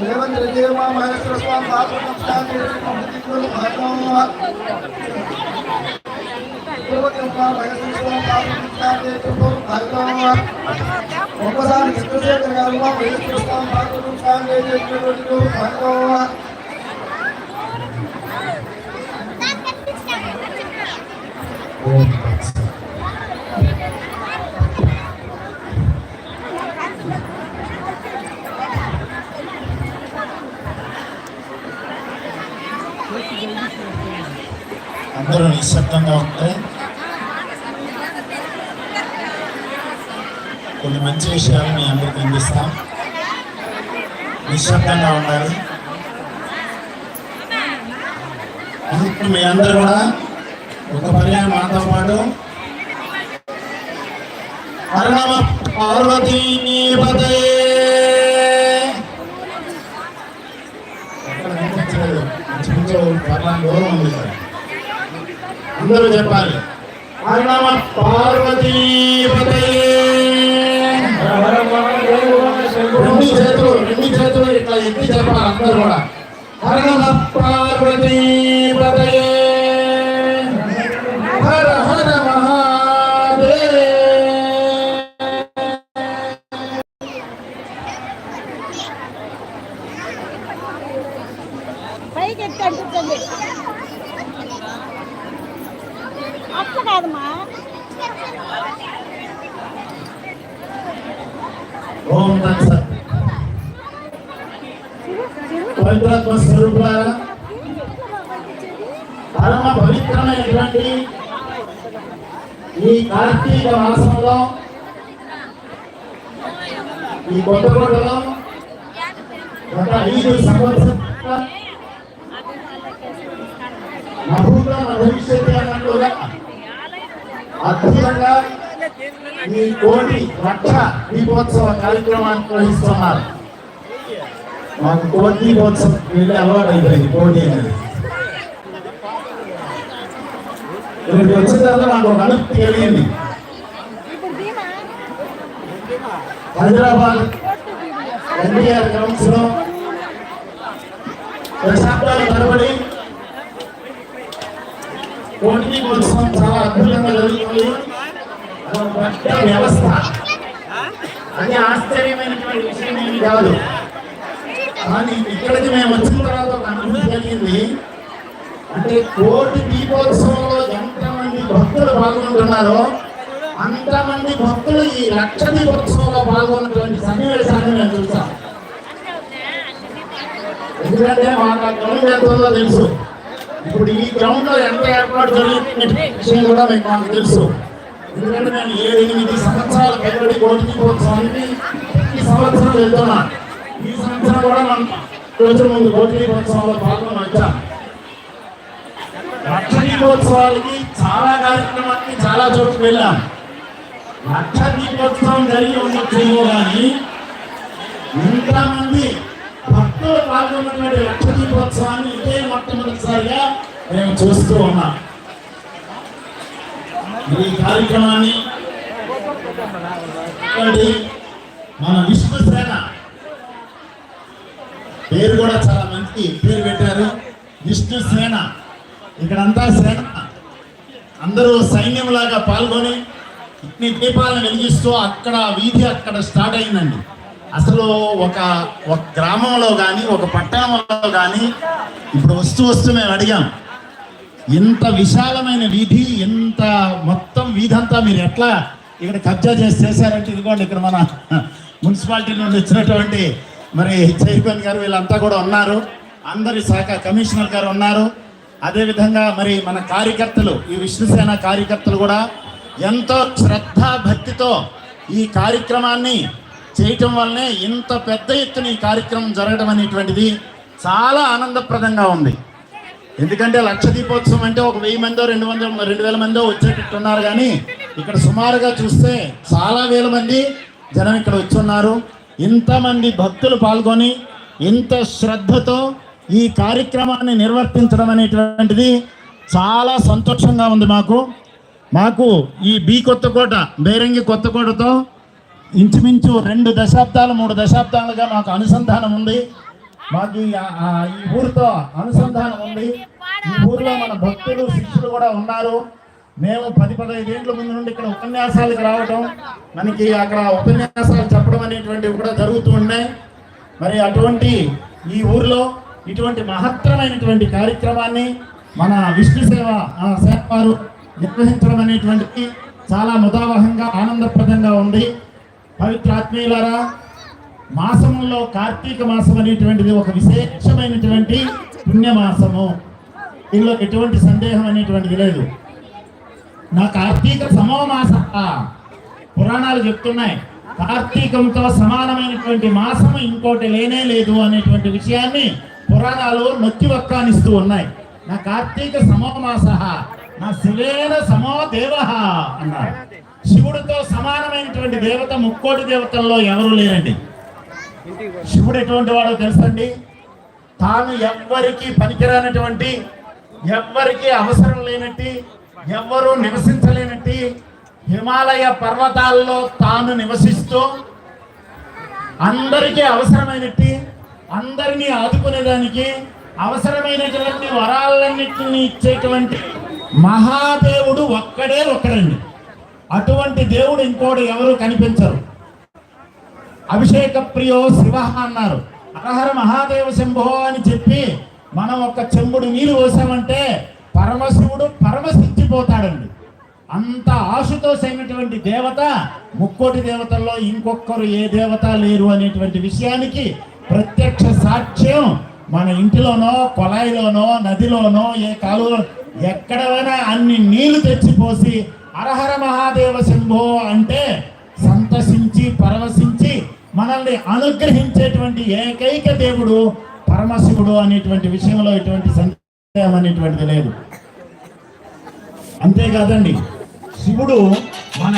రేవంత్ రెడ్డి మా మహేశ్వర స్వామి బాబు నమస్కారం భాగం తిరుపతి మా మహేశ్వర స్వామి బాబు నమస్కారం భాగం ఒక్కసారి చంద్రశేఖర్ గారు మా మహేశ్వర స్వామి బాబు నమస్కారం భాగం ఓం అందరూ నిశ్శబ్దంగా ఉంటే కొన్ని మంచి విషయాలు మీ అందరికి అందిస్తాం. నిశ్శబ్దంగా ఉండాలి. ఇప్పుడు మీ అందరూ కూడా ఒక పర్యాయం మాతో పాటు హరణమ పార్వతీ పదే ఎక్కడ వినిపించలేదు. ఇంచుమించు పర్లాంగ్ దూరం ఉంది అందరూ చెప్పాలి. హరణమ పార్వతీ రెండు చేతులు రెండు చేతులు ఇట్లా ఎత్తి చెప్పాలి అందరూ కూడా. హరణమ పార్వతీ కాదమ్మా ఓం తత్సత్ పవిత్రత్వ స్వరూపులారా పరమ పవిత్రమైనటువంటి ఈ కార్తీక మాసంలో ఈ కొత్తకోటలో గత ఐదు సంవత్సరాల మహూత భవిష్యత్తు అద్భుతంగా ఈ కోటి లక్ష దీపోత్సవ కార్యక్రమాన్ని నిర్వహిస్తున్నారు. మాకు కోటి దీపోత్సవం వెళ్ళి అలవాటు అయిపోయింది కోటి అనేది. ఇక్కడికి వచ్చిన తర్వాత నాకు ఒక అనుభూతి కలిగింది హైదరాబాద్ ఎన్టీఆర్ కౌన్సిల్ దశాబ్దాల తరబడి కోటి దీపోత్సవం చాలా అద్భుతంగా జరుగుతుంది అదొక వ్యవస్థ అది ఆశ్చర్యమైనటువంటి విషయం ఏమి కాదు కానీ ఇక్కడికి మేము వచ్చిన తర్వాత ఒక అనుభూతి కలిగింది అంటే కోటి దీపోత్సవంలో ఎంతమంది భక్తులు పాల్గొంటున్నారో అంతమంది భక్తులు ఈ లక్ష దీపోత్సవంలో పాల్గొన్నటువంటి సన్నివేశాన్ని మేము చూసాం ఎందుకంటే మాకు ఆ తెలుసు ఇప్పుడు ఈ గ్రౌండ్లో ఎంత ఏర్పాటు జరుగుతున్న విషయం కూడా మీకు మాకు తెలుసు. ఎందుకంటే నేను ఏడు ఎనిమిది సంవత్సరాల కబడ్డీ కోటి దీపోత్సవానికి ఈ సంవత్సరం వెళ్తున్నా. ఈ సంవత్సరం కూడా మనం రోజుల ముందు కోటి దీపోత్సవంలో భాగం వచ్చాం. లక్ష దీపోత్సవాలకి చాలా కార్యక్రమాలకి చాలా చోట్ల వెళ్ళాం. లక్ష దీపోత్సవం జరిగి ఉండొచ్చేమో కానీ ఇంతమంది భక్తులు పాల్గొన్నటువంటి లక్ష దీపోత్సవాన్ని ఇదే మొట్టమొదటిసారిగా మేము చూస్తూ ఉన్నాం. ఈ కార్యక్రమాన్ని మన విష్ణు సేన పేరు కూడా చాలా మంచి పేరు పెట్టారు. విష్ణు సేన ఇక్కడంతా సేన. అందరూ సైన్యంలాగా పాల్గొని ఇన్ని దీపాలను వెలిగిస్తూ అక్కడ వీధి అక్కడ స్టార్ట్ అయిందండి. అసలు ఒక ఒక గ్రామంలో కానీ ఒక పట్టణంలో కానీ ఇప్పుడు వస్తూ వస్తూ మేము అడిగాం ఇంత విశాలమైన వీధి ఇంత మొత్తం వీధి అంతా మీరు ఎట్లా ఇక్కడ కబ్జా చేసి చేశారంటే ఇదిగోండి ఇక్కడ మన మున్సిపాలిటీ నుండి వచ్చినటువంటి మరి చైర్మన్ గారు వీళ్ళంతా కూడా ఉన్నారు అందరి శాఖ కమిషనర్ గారు ఉన్నారు. అదేవిధంగా మరి మన కార్యకర్తలు ఈ విష్ణుసేన కార్యకర్తలు కూడా ఎంతో శ్రద్ధ భక్తితో ఈ కార్యక్రమాన్ని చేయటం వల్లనే ఇంత పెద్ద ఎత్తున ఈ కార్యక్రమం జరగడం అనేటువంటిది చాలా ఆనందప్రదంగా ఉంది. ఎందుకంటే లక్ష దీపోత్సవం అంటే ఒక వెయ్యి మందో రెండు వందల రెండు వేల మందో వచ్చేటట్టు ఉన్నారు కానీ ఇక్కడ సుమారుగా చూస్తే చాలా వేల మంది జనం ఇక్కడ వచ్చున్నారు. ఇంతమంది భక్తులు పాల్గొని ఇంత శ్రద్ధతో ఈ కార్యక్రమాన్ని నిర్వర్తించడం అనేటువంటిది చాలా సంతోషంగా ఉంది మాకు. మాకు ఈ బి కొత్తకోట బేరంగి కొత్తకోటతో ఇంచుమించు రెండు దశాబ్దాలు మూడు దశాబ్దాలుగా మాకు అనుసంధానం ఉంది. మాకు ఈ ఊరితో అనుసంధానం ఉంది. ఈ ఊరిలో మన భక్తులు శిష్యులు కూడా ఉన్నారు. మేము పది పదహైదేండ్ల ముందు నుండి ఇక్కడ ఉపన్యాసాలకు రావడం మనకి అక్కడ ఉపన్యాసాలు చెప్పడం అనేటువంటివి కూడా జరుగుతూ ఉన్నాయి. మరి అటువంటి ఈ ఊరిలో ఇటువంటి మహత్తరమైనటువంటి కార్యక్రమాన్ని మన విష్ణు సేవ ఆ, సేవ వారు నిర్వహించడం అనేటువంటిది చాలా ముదావహంగా ఆనందప్రదంగా ఉంది. పవిత్రాత్మీయులారా మాసంలో కార్తీక మాసం అనేటువంటిది ఒక విశేషమైనటువంటి పుణ్యమాసము. ఇందులో ఎటువంటి సందేహం అనేటువంటిది లేదు. నా కార్తీక సమోమాస పురాణాలు చెప్తున్నాయి. కార్తీకంతో సమానమైనటువంటి మాసము ఇంకోటి లేనే లేదు అనేటువంటి విషయాన్ని పురాణాలు నొక్కి వక్కానిస్తూ ఉన్నాయి. నా కార్తీక సమోమాస నా శివేన సమో దేవ అన్నారు. శివుడితో సమానమైనటువంటి దేవత ముక్కోటి దేవతల్లో ఎవరు లేరండి. శివుడు ఎటువంటి వాడో తెలుసండి? తాను ఎవ్వరికి పనికిరానటువంటి ఎవ్వరికి అవసరం లేనట్టి ఎవ్వరూ నివసించలేనట్టి హిమాలయ పర్వతాల్లో తాను నివసిస్తూ అందరికీ అవసరమైనట్టి అందరినీ ఆదుకునేదానికి అవసరమైనటువంటి వరాలన్నింటినీ ఇచ్చేటువంటి మహాదేవుడు ఒక్కడే ఒక్కడండి అటువంటి దేవుడు ఇంకోటి ఎవరు కనిపించరు. అభిషేక ప్రియో శివ అన్నారు. అరహర మహాదేవ శంభో అని చెప్పి మనం ఒక చెంబుడు నీరు పోసామంటే పరమశివుడు పరమశించిపోతాడండి. అంత ఆశుతోషైనటువంటి దేవత ముక్కోటి దేవతల్లో ఇంకొకరు ఏ దేవత లేరు అనేటువంటి విషయానికి ప్రత్యక్ష సాక్ష్యం మన ఇంటిలోనో కొలాయిలోనో నదిలోనో ఏ కాలువలో ఎక్కడైనా అన్ని నీళ్ళు తెచ్చిపోసి హరహర మహాదేవ శంభో అంటే సంతసించి పరవశించి మనల్ని అనుగ్రహించేటువంటి ఏకైక దేవుడు పరమశివుడు అనేటువంటి విషయంలో ఎటువంటి సందేహం అనేటువంటిది లేదు. అంతేకాదండి శివుడు మన